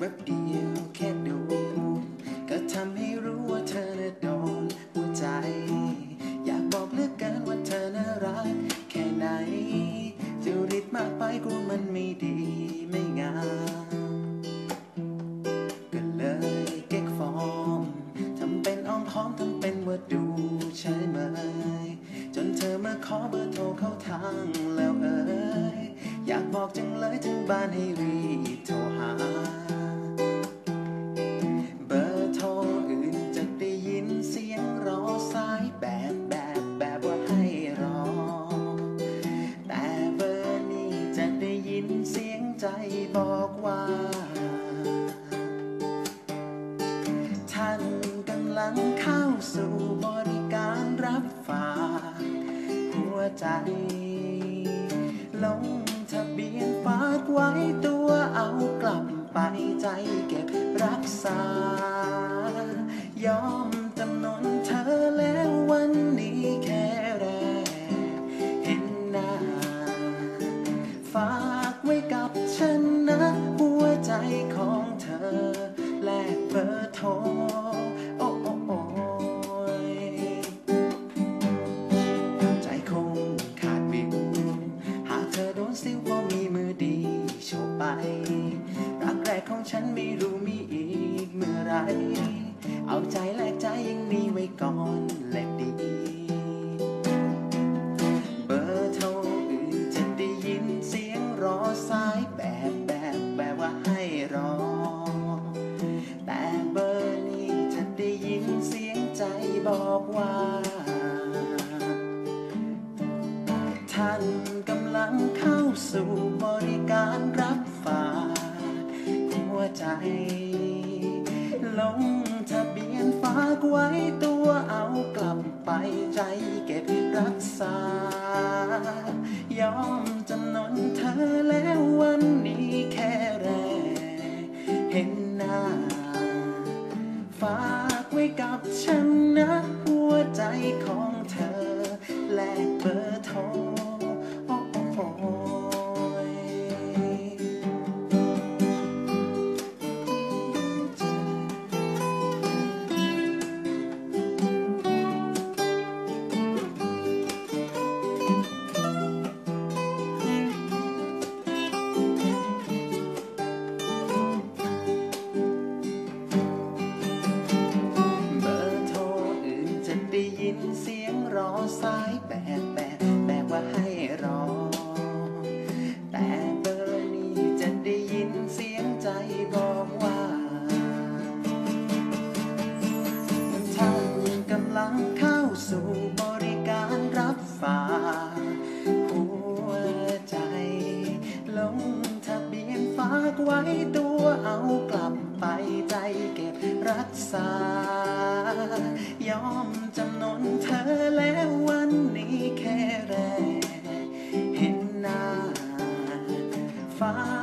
แวบเดียวแค่ดู ก็ทำให้รู้ว่าเธอน่ะโดนหัวใจ อยากบอกเหลือกเกินว่าเธอน่ารัก แค่ไหนจะริดมากไปกลัวมันไม่ดีไม่งามก็เลยเก๊กฟอร์มทำเป็นอ้อมค้อมทำเป็นว่าดูใช่ไหม จนเธอมาขอเบอร์โทรเข้าทางแล้วเอ่ยอยากบอกจังเลยถึงบ้านให้รีบโทรหา ยินเสียงใจบอกว่า ท่านกำลังเข้าสู่บริการรับฝากหัวใจ ลงทะเบียนฝากไว้ตัวเอากลับไปใจเก็บรักษา ยอมจำนนเธอแล้ววันนี้แค่แรกเห็นหน้าฝาากเธอโดนสิวก็มีมือดีโชว์ไป รักแรกของฉันไม่รู้มีอีกเมื่อไร เอาใจแลกใจยังมีไว้ก่อนและดี เบอร์โทรอื่นจะได้ยินเสียงรอสายแบบแบบแบบว่าให้รอ แต่เบอร์นี้จะได้ยินเสียงใจบอกว่าท่านกำลังเข้า สู่บริการรับฝากหัวใจ ลงทะเบียนฝากไว้ตัวเอากลับไปใจเก็บรักษายอม ไว้ตัวเอากลับไปใจเก็บรักษา ยอมจำนนเธอแล้ววันนี้แค่แรกเห็นหน้าฝา